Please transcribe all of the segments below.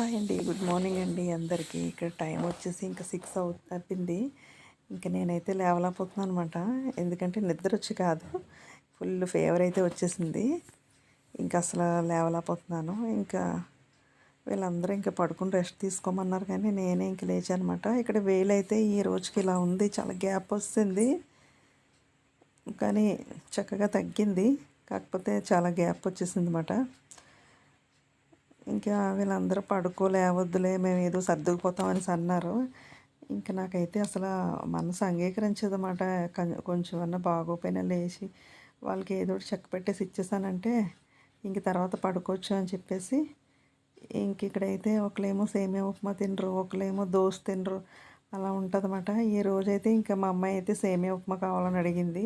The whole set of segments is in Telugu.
హాయ్ అండి. గుడ్ మార్నింగ్ అండి అందరికీ. ఇక్కడ టైం వచ్చేసి ఇంకా సిక్స్ అవు తప్పింది ఇంకా నేనైతే లేవలేకపోతున్నాను అనమాట ఎందుకంటే నిద్ర వచ్చి కాదు. ఫుల్ ఫేవర్ అయితే వచ్చేసింది. ఇంకా అసలు లేవలేకపోతున్నాను. ఇంకా వీళ్ళందరూ ఇంకా పడుకుని రెస్ట్ తీసుకోమన్నారు కానీ నేనే ఇంక లేచానమాట ఇక్కడ వేలైతే ఈ రోజుకి ఇలా ఉంది. చాలా గ్యాప్ వస్తుంది. కానీ చక్కగా తగ్గింది. కాకపోతే చాలా గ్యాప్ వచ్చేసింది అనమాట ఇంకా వీళ్ళందరూ పడుకోలేవద్దులే మేము ఏదో సర్దుకుపోతామని అన్నారు. ఇంకా నాకైతే అసలు మనసు అంగీకరించదన్నమాట. కొంచెం అన్న బాగోపోయినా లేచి వాళ్ళకి ఏదో ఒకటి చెక్క పెట్టేసి ఇచ్చేసానంటే ఇంక తర్వాత పడుకోవచ్చు అని చెప్పేసి ఇంక ఇక్కడైతే ఒకలేమో సేమియా ఉప్మా తినరు ఒకలేమో దోశ తినరు అలా ఉంటుందన్నమాట. ఈ రోజైతే ఇంకా మా అమ్మాయి అయితే సేమియా ఉప్మా కావాలని అడిగింది.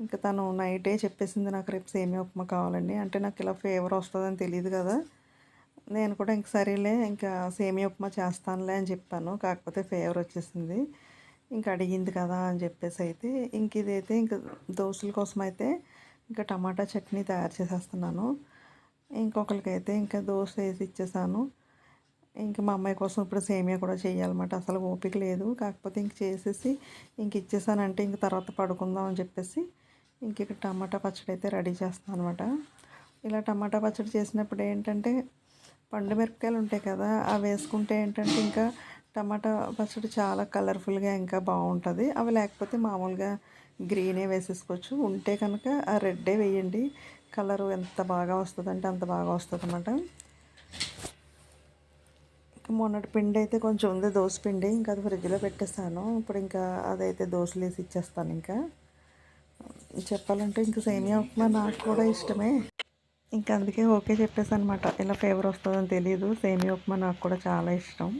ఇంకా తను నైటే చెప్పేసింది నాకు రేపు సేమియా ఉప్మా కావాలండి అంటే నాకు ఇలా ఫేవర్ వస్తుందని తెలియదు కదా. నేను కూడా ఇంక సరేలే ఇంకా సేమియా ఉప్మా చేస్తానులే అని చెప్పాను. కాకపోతే ఫేవర్ వచ్చేసింది. ఇంకా అడిగింది కదా అని చెప్పేసి అయితే ఇంక ఇదైతే ఇంక దోశల కోసం అయితే ఇంకా టమాటా చట్నీ తయారు చేసేస్తున్నాను. ఇంకొకరికైతే ఇంకా దోశ వేసి ఇచ్చేసాను. ఇంకా మా అమ్మాయి కోసం ఇప్పుడు సేమియా కూడా చేయాలన్నమాట. అసలు ఓపిక లేదు. కాకపోతే ఇంక చేసేసి ఇంక ఇచ్చేసానంటే ఇంక తర్వాత పడుకుందాం అని చెప్పేసి ఇంక ఇక్కడ టమాటా పచ్చడి అయితే రెడీ చేస్తాను అనమాట ఇలా టమాటా పచ్చడి చేసినప్పుడు ఏంటంటే పండు మిరపకాయలు ఉంటాయి కదా అవి వేసుకుంటే ఏంటంటే ఇంకా టమాటా పచ్చడి చాలా కలర్ఫుల్గా ఇంకా బాగుంటుంది. అవి లేకపోతే మామూలుగా గ్రీనే వేసేసుకోవచ్చు. ఉంటే కనుక ఆ రెడ్డే వేయండి. కలరు ఎంత బాగా వస్తుందంటే అంత బాగా వస్తుంది అన్నమాట ఇంకా మొన్నటి పిండి అయితే కొంచెం ఉంది దోశ పిండి. ఇంకా అది ఫ్రిడ్జ్లో పెట్టేస్తాను. ఇప్పుడు ఇంకా అదైతే దోశలు వేసి ఇచ్చేస్తాను ఇంకా. చెప్పాలంటే ఇంకా సేమియా ఉప్మా నాకు కూడా ఇష్టమే. ఇంకా అందుకే ఓకే చెప్పేసి అనమాట ఇలా ఫేవర్ వస్తుందని తెలియదు సేమియా ఉప్మా నాకు కూడా చాలా ఇష్టం.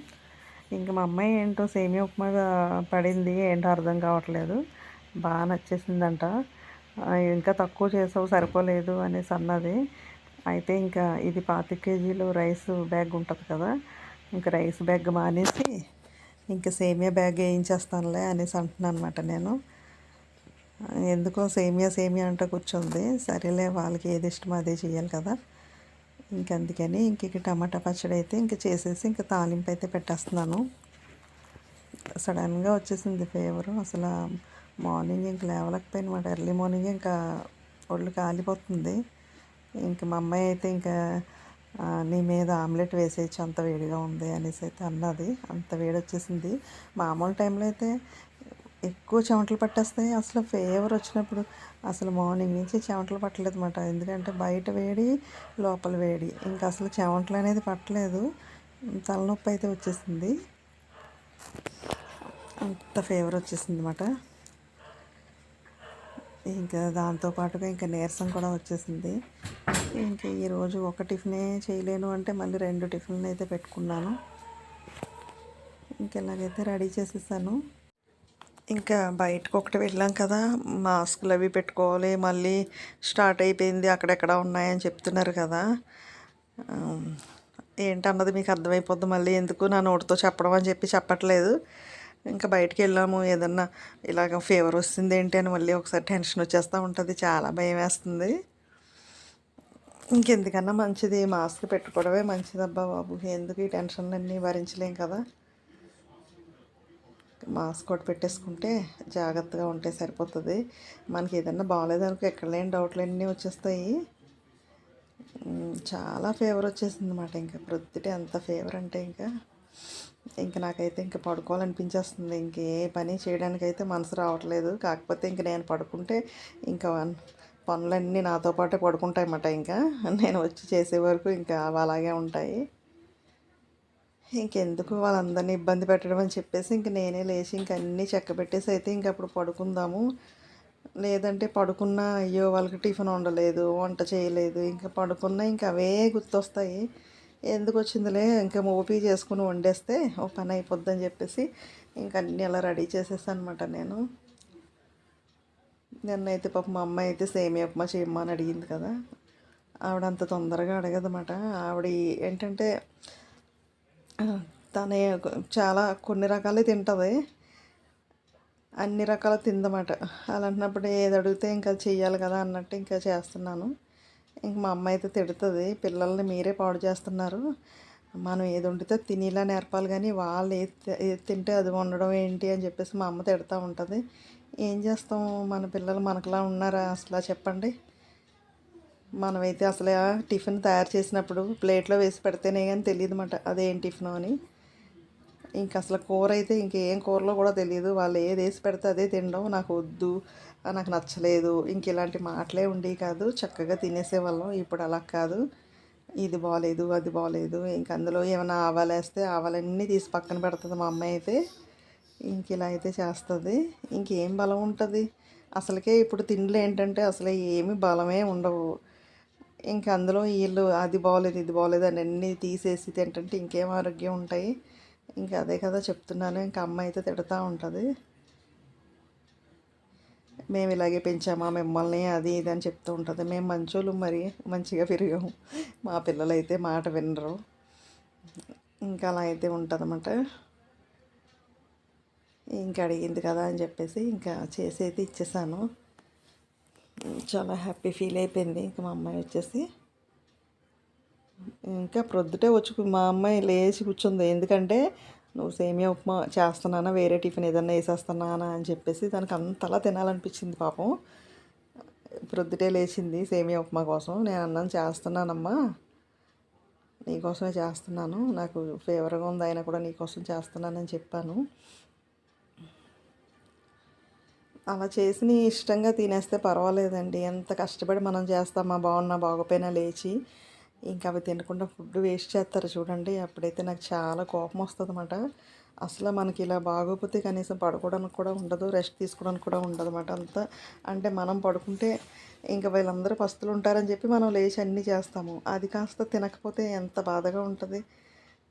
ఇంకా మా అమ్మాయి ఏంటో సేమియా ఉప్మా పడింది ఏంటో అర్థం కావట్లేదు. బాగా నచ్చేసిందంట. ఇంకా తక్కువ చేసావు సరిపోలేదు అనేసి అన్నది. అయితే ఇంకా ఇది పాతి కేజీలు రైస్ బ్యాగ్ ఉంటుంది కదా ఇంకా రైస్ బ్యాగ్ మానేసి ఇంకా సేమియా బ్యాగ్ వేయించేస్తానులే అనేసి అంటున్నాను అనమాట నేను. ఎందుకో సేమియా సేమియా అంట కూర్చుంది. సరేలే వాళ్ళకి ఏది ఇష్టమో అదే చేయాలి కదా. ఇంకందుకని ఇంక టమాటా పచ్చడి అయితే ఇంక చేసేసి ఇంక తాలింపు అయితే పెట్టేస్తున్నాను. సడన్గా వచ్చేసింది ఫేవరు. అసలు మార్నింగ్ ఇంక లేవలేకపోయినమాట ఎర్లీ మార్నింగ్ ఇంకా ఒళ్ళు కాలిపోతుంది. ఇంక మా అమ్మాయి అయితే ఇంకా నీ మీద ఆమ్లెట్ వేసేయచ్చు అంత వేడిగా ఉంది అనేసి అయితే అన్నది. అంత వేడి వచ్చేసింది మామూలు టైంలో అయితే ఎక్కువ చెమటలు పట్టేస్తాయి. అసలు ఫీవర్ వచ్చినప్పుడు అసలు మార్నింగ్ నుంచి చెమటలు పట్టలేదు అనమాట ఎందుకంటే బయట వేడి లోపల వేడి. ఇంకా అసలు చెమటలు అనేది పట్టలేదు. తలనొప్పి అయితే వచ్చేసింది. అంత ఫీవర్ వచ్చేసింది అనమాట ఇంకా దాంతోపాటుగా ఇంకా నీరసం కూడా వచ్చేసింది. ఇంకా ఈరోజు ఒక టిఫినే చేయలేను అంటే మళ్ళీ రెండు టిఫిన్లు అయితే పెట్టుకున్నాను. ఇంకెలాగైతే రెడీ చేసేసాను. ఇంకా బయటకు ఒకటి వెళ్ళాం కదా మాస్కులు అవి పెట్టుకోవాలి మళ్ళీ స్టార్ట్ అయిపోయింది అక్కడెక్కడ ఉన్నాయని చెప్తున్నారు కదా. ఏంటన్నది మీకు అర్థమైపోద్ది మళ్ళీ ఎందుకు నా నోటితో చెప్పడం అని చెప్పి చెప్పట్లేదు. ఇంకా బయటకు వెళ్ళాము ఏదన్నా ఇలాగ ఫీవర్ వస్తుంది ఏంటి అని మళ్ళీ ఒకసారి టెన్షన్ వచ్చేస్తూ ఉంటుంది చాలా భయం వేస్తుంది. ఇంకెందుకన్నా మంచిది మాస్క్ పెట్టుకోవడమే మంచిదబ్బా బాబు ఎందుకు ఈ టెన్షన్లన్నీ భరించలేం కదా. మాస్క్ ఒకటి పెట్టేసుకుంటే జాగ్రత్తగా ఉంటే సరిపోతుంది. మనకి ఏదన్నా బాగాలేదనుకో ఎక్కడ లేని డౌట్లు అన్నీ వచ్చేస్తాయి. చాలా ఫేవర్ వచ్చేసింది అనమాట ఇంకా. ప్రొద్దుటే అంత ఫేవర్ అంటే ఇంకా. ఇంకా నాకైతే ఇంకా పడుకోవాలనిపించేస్తుంది. ఇంకే పని చేయడానికైతే మనసు రావట్లేదు. కాకపోతే ఇంక నేను పడుకుంటే ఇంకా పనులన్నీ నాతో పాటే పడుకుంటాయి అన్నమాట ఇంకా. నేను వచ్చి చేసే వరకు ఇంకా అలాగే ఉంటాయి. ఇంకెందుకు వాళ్ళందరినీ ఇబ్బంది పెట్టడం అని చెప్పేసి ఇంక నేనే లేచి ఇంక అన్నీ చెక్క పెట్టేసి అయితే ఇంక అప్పుడు పడుకుందాము. లేదంటే పడుకున్నా అయ్యో వాళ్ళకి టిఫిన్ ఉండలేదు వంట చేయలేదు ఇంకా పడుకున్నా ఇంకా అవే గుర్తొస్తాయి. ఎందుకు వచ్చిందిలే? ఇంకా మూపీ చేసుకుని వండేస్తే ఓ పని అయిపోద్దని చెప్పేసి ఇంక అన్నీ అలా రెడీ చేసేసాను అనమాట నేను. నిన్నైతే పాప మా అమ్మాయి అయితే సేమియా ఉప్మా చేయమ్మా అని అడిగింది కదా. ఆవిడ అంత తొందరగా అడగదన్నమాట. ఆవిడ ఏంటంటే తనే చాలా కొన్ని రకాలే తింటుంది. అన్ని రకాల తిందన్నమాట. అలాంటినప్పుడు ఏది అడిగితే ఇంకా చెయ్యాలి కదా అన్నట్టు ఇంకా చేస్తున్నాను. ఇంక మా అమ్మ అయితే తిడుతుంది పిల్లల్ని మీరే పాడు చేస్తున్నారు. మనం ఏది వండితే తినేలా నేర్పాలి కానీ వాళ్ళు ఏది ఏది తింటే అది వండడం ఏంటి అని చెప్పేసి మా అమ్మ తిడతా ఉంటుంది. ఏం చేస్తాం? మన పిల్లలు మనకులా ఉన్నారా? అసలు చెప్పండి. మనమైతే అసలు ఆ టిఫిన్ తయారు చేసినప్పుడు ప్లేట్లో వేసి పెడితేనే కానీ తెలియదు అన్నమాట అదేం టిఫిన్ అని. ఇంక అసలు కూర అయితే ఇంకేం కూరలో కూడా తెలియదు. వాళ్ళు ఏది వేసి పెడితే అదే తినడం నాకు వద్దు నాకు నచ్చలేదు. ఇంక ఇలాంటి మాటలే ఉండేవి కాదు. చక్కగా తినేసేవాళ్ళం. ఇప్పుడు అలా కాదు. ఇది బాగాలేదు అది బాగాలేదు ఇంక అందులో ఏమైనా ఆవాలు వేస్తే ఆవాలన్నీ తీసి పక్కన పెడుతుంది మా అమ్మాయి అయితే. ఇంక ఇలా అయితే చేస్తుంది. ఇంకేం బలం ఉంటుంది? అసలుకే ఇప్పుడు తిండ్లు ఏంటంటే అసలు ఏమి బలమే ఉండవు. ఇంక అందులో వీళ్ళు అది బాగోలేదు ఇది బాగోలేదు అని అన్నీ తీసేసి తింటుంటే ఇంకేం ఆరోగ్యం ఉంటాయి. ఇంకా అదే కదా చెప్తున్నాను ఇంకా అమ్మ అయితే తిడతా ఉంటుంది. మేము ఇలాగే పెంచామా మిమ్మల్ని అది ఇది అని చెప్తూ ఉంటుంది. మేము మంచోళ్ళు మరి మంచిగా పెరిగాము మా పిల్లలు అయితే మాట వినరు. ఇంకా అలా అయితే ఉంటుందన్నమాట. ఇంకా అడిగింది కదా అని చెప్పేసి ఇంకా చేసేది ఇచ్చేసాను. చాలా హ్యాపీ ఫీల్ అయిపోయింది. ఇంకా మా అమ్మాయి వచ్చేసి ఇంకా ప్రొద్దుటే వచ్చి మా అమ్మాయి లేచి కూర్చుంది. ఎందుకంటే నువ్వు సేమియా ఉప్మా చేస్తున్నానా? వేరే టిఫిన్ ఏదన్నా వేసేస్తున్నానా అని చెప్పేసి దానికి అంతలా తినాలనిపించింది పాపం. ప్రొద్దుటే లేచింది సేమియా ఉప్మా కోసం. నేను అన్నాను చేస్తున్నానమ్మా. నీకోసమే చేస్తున్నాను. నాకు ఫేవర్గా ఉంది. అయినా కూడా నీకోసం చేస్తున్నానని చెప్పాను. అలా చేసి నీ ఇష్టంగా తినేస్తే పర్వాలేదండి. ఎంత కష్టపడి మనం చేస్తామా బాగున్నా బాగోపోయినా లేచి ఇంకా అవి తినకుండా ఫుడ్ వేస్ట్ చేస్తారు చూడండి. అప్పుడైతే నాకు చాలా కోపం వస్తుంది అనమాట అసలు మనకి ఇలా బాగోపోతే కనీసం పడుకోవడానికి కూడా ఉండదు రెస్ట్ తీసుకోవడానికి కూడా ఉండదు అనమాట అంతా. అంటే మనం పడుకుంటే ఇంకా వీళ్ళందరూ పస్తులు ఉంటారని చెప్పి మనం లేచి అన్నీ చేస్తాము. అది కాస్త తినకపోతే ఎంత బాధగా ఉంటుంది.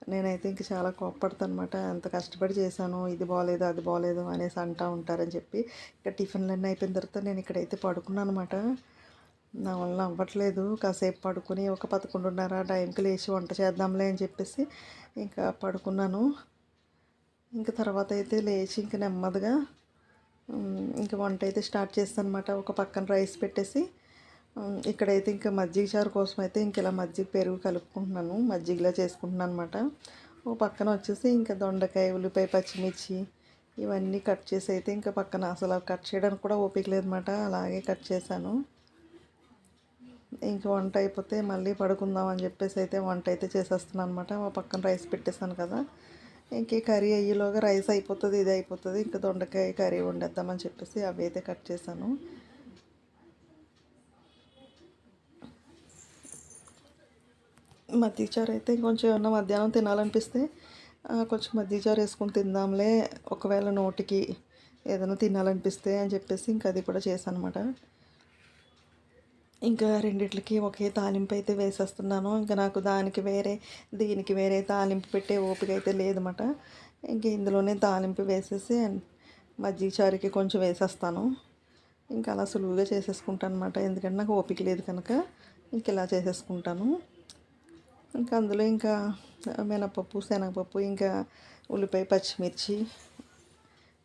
నేనైతే ఇంక చాలా కోప్పడతాను అనమాట ఎంత కష్టపడి చేశాను ఇది బాగాలేదు అది బాగాలేదు అనేసి అంటూ ఉంటారని చెప్పి. ఇక టిఫిన్లు అన్నీ అయిపోయిన తర్వాత నేను ఇక్కడైతే పడుకున్నాను అనమాట నా వల్ల అవ్వట్లేదు. కాసేపు పడుకుని ఒక పదకొండున్నర టైంకి లేచి వంట చేద్దాంలే అని చెప్పేసి ఇంకా పడుకున్నాను. ఇంకా తర్వాత అయితే లేచి ఇంక నెమ్మదిగా ఇంకా వంట అయితే స్టార్ట్ చేస్తాను అనమాట ఒక పక్కన రైస్ పెట్టేసి ఇక్కడైతే ఇంకా మజ్జిగ చారు కోసం అయితే ఇంక ఇలా మజ్జిగ పెరుగు కలుపుకుంటున్నాను. మజ్జిగలా చేసుకుంటున్నాను అనమాట ఓ పక్కన వచ్చేసి ఇంకా దొండకాయ ఉల్లిపాయ పచ్చిమిర్చి ఇవన్నీ కట్ చేసి అయితే ఇంకా పక్కన అసలు కట్ చేయడానికి కూడా ఓపిక లేదన్నమాట. అలాగే కట్ చేశాను. ఇంక వంట అయిపోతే మళ్ళీ పడుకుందాం అని చెప్పేసి అయితే వంట అయితే చేసేస్తున్నాను అనమాట మా పక్కన రైస్ పెట్టేశాను కదా. ఇంక కర్రీ అయ్యేలోగా రైస్ అయిపోతుంది ఇది అయిపోతుంది. ఇంకా దొండకాయ కర్రీ వండేద్దామని చెప్పేసి అవి అయితే కట్ చేశాను. మజ్జిగ చారు అయితే కొంచెం ఏమన్నా మధ్యాహ్నం తినాలనిపిస్తే కొంచెం మజ్జిగ చారు వేసుకొని తిందాంలే ఒకవేళ నోటికి ఏదైనా తినాలనిపిస్తే అని చెప్పేసి ఇంకా అది కూడా చేశాను అనమాట ఇంకా రెండిట్లకి ఒకే తాలింపు అయితే వేసేస్తున్నాను. ఇంకా నాకు దానికి వేరే దీనికి వేరే తాలింపు పెట్టే ఓపిక అయితే లేదన్నమాట ఇంకా ఇందులోనే తాలింపు వేసేసి మజ్జిగ చారుకి కొంచెం వేసేస్తాను. ఇంకా అలా సులువుగా చేసేసుకుంటాను అనమాట ఎందుకంటే నాకు ఓపిక లేదు కనుక ఇంక ఇలా చేసేసుకుంటాను. ఇంకా అందులో ఇంకా మినపప్పు శనగపప్పు ఇంకా ఉల్లిపాయ పచ్చిమిర్చి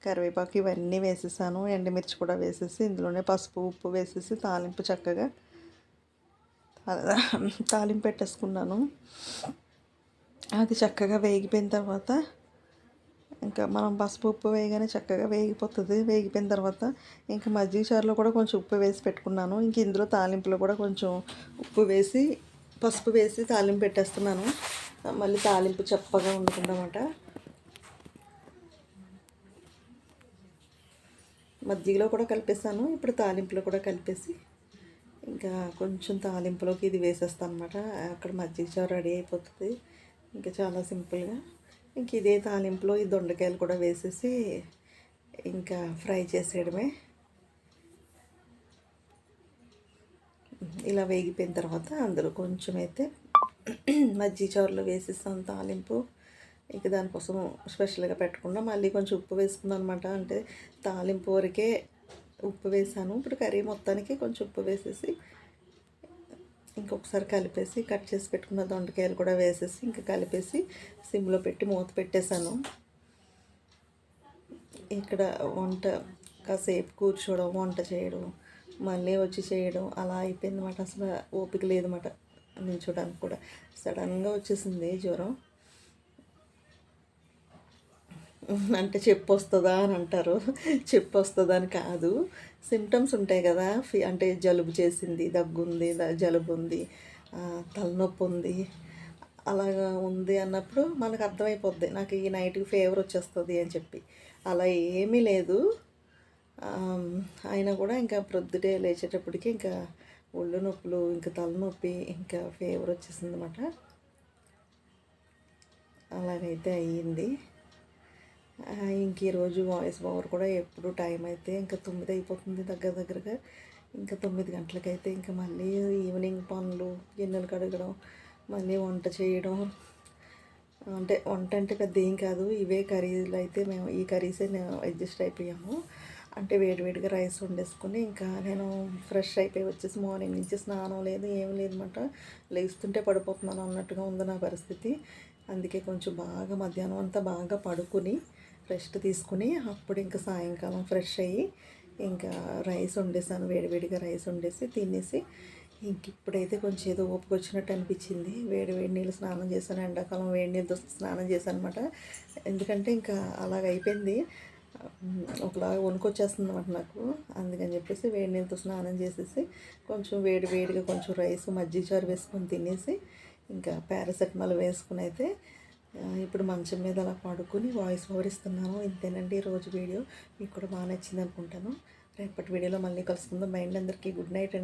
కరివేపాకు ఇవన్నీ వేసేసాను. ఎండుమిర్చి కూడా వేసేసి ఇందులోనే పసుపు ఉప్పు వేసేసి తాలింపు చక్కగా తాలింపు పెట్టేసుకున్నాను. అది చక్కగా వేగిపోయిన తర్వాత ఇంకా మనం పసుపు ఉప్పు వేయగానే చక్కగా వేగిపోతుంది. వేగిపోయిన తర్వాత ఇంకా మజ్జిగ చారులో కూడా కొంచెం ఉప్పు వేసి పెట్టుకున్నాను. ఇంక ఇందులో తాలింపులో కూడా కొంచెం ఉప్పు వేసి పసుపు వేసి తాలింపు పెట్టేస్తున్నాను. మళ్ళీ తాలింపు చప్పగా ఉండకుండామాట మజ్జిగలో కూడా కలిపేసాను ఇప్పుడు తాలింపులో కూడా కలిపేసి ఇంకా కొంచెం తాలింపులోకి ఇది వేసేస్తాను అనమాట అక్కడ మజ్జిగ చారు రెడీ అయిపోతుంది. ఇంకా చాలా సింపుల్గా. ఇంక ఇదే తాలింపులో ఈ దొండకాయలు కూడా వేసేసి ఇంకా ఫ్రై చేసేయడమే. ఇలా వేగిపోయిన తర్వాత అందులో కొంచెం అయితే మజ్జి చారులో వేసేస్తాను తాలింపు. ఇక దానికోసం స్పెషల్గా పెట్టకుండా మళ్ళీ కొంచెం ఉప్పు వేసుకున్నాను అనమాట అంటే తాలింపు వరకే ఉప్పు వేసాను. ఇప్పుడు కర్రీ మొత్తానికి కొంచెం ఉప్పు వేసేసి ఇంకొకసారి కలిపేసి కట్ చేసి పెట్టుకున్న దొండకాయలు కూడా వేసేసి ఇంకా కలిపేసి సిమ్లో పెట్టి మూత పెట్టేశాను. ఇక్కడ వంట కాసేపు కూర్చోవడం వంట చేయడం మళ్ళీ వచ్చి చేయడం అలా అయిపోయిందన్నమాట. అసలు ఓపిక లేదన్నమాట నిల్చోడానికి కూడా. సడన్గా వచ్చేసింది జ్వరం. అంటే చెప్పు వస్తుందా అని అంటారు. చెప్పు వస్తుందా అని కాదు. సిమ్టమ్స్ ఉంటాయి కదా. ఫీ అంటే జలుబు చేసింది దగ్గుంది జలుబు ఉంది తలనొప్పి ఉంది అలాగా ఉంది అన్నప్పుడు మనకు అర్థమైపోద్ది. నాకు ఈ నైట్కి ఫీవర్ వచ్చేస్తుంది అని చెప్పి. అలా ఏమీ లేదు. అయినా కూడా ఇంకా ప్రొద్దుటే లేచేటప్పటికి ఇంకా ఒళ్ళు నొప్పులు ఇంకా తలనొప్పి ఇంకా ఫీవర్ వచ్చేసింది అనమాట అలాగైతే అయ్యింది. ఇంక ఈరోజు వాయిస్ ఓవర్ కూడా ఎప్పుడు టైం అయితే ఇంకా తొమ్మిది అయిపోతుంది దగ్గర దగ్గరగా. ఇంకా తొమ్మిది గంటలకైతే ఇంకా మళ్ళీ ఈవినింగ్ పనులు గిన్నెలు కడగడం మళ్ళీ వంట చేయడం. అంటే వంట అంటే పెద్ద ఏం కాదు ఇవే కర్రీలు అయితే మేము ఈ కర్రీసే మేము అడ్జస్ట్ అయిపోయాము. అంటే వేడివేడిగా రైస్ వండేసుకుని ఇంకా నేను ఫ్రెష్ అయిపోయి వచ్చేసి మార్నింగ్ నుంచి స్నానం లేదు ఏం లేదన్నమాట లేస్తుంటే పడిపోతున్నాను అన్నట్టుగా ఉంది నా పరిస్థితి. అందుకే కొంచెం బాగా మధ్యాహ్నం అంతా బాగా పడుకుని రెస్ట్ తీసుకుని అప్పుడు ఇంకా సాయంకాలం ఫ్రెష్ అయ్యి ఇంకా రైస్ వండేసాను వేడివేడిగా రైస్ వండేసి తినేసి ఇంక ఇప్పుడైతే కొంచెం ఏదో ఓపిక వచ్చినట్టు అనిపించింది. వేడి వేడి నీళ్ళు స్నానం చేశాను ఎండాకాలం వేడి నీళ్ళతో స్నానం చేశాను అనమాట ఎందుకంటే ఇంకా అలాగ అయిపోయింది. ఒకలాగా వణుకొచ్చేస్తుంది అనమాట నాకు. అందుకని చెప్పేసి వేడి నీళ్ళతో స్నానం చేసేసి కొంచెం వేడి వేడిగా కొంచెం రైస్ మజ్జిచారు వేసుకొని తినేసి ఇంకా పారాసెటమాల్ వేసుకుని అయితే ఇప్పుడు మంచం మీద అలా పడుకొని వాయిస్ ఓవర్ ఇస్తున్నాను. ఇంతేనండి ఈరోజు వీడియో. మీకు కూడా బాగా నచ్చింది అనుకుంటాను. రేపటి వీడియోలో మళ్ళీ కలుసుకుందాం. మైండ్ అందరికీ గుడ్ నైట్ అండి.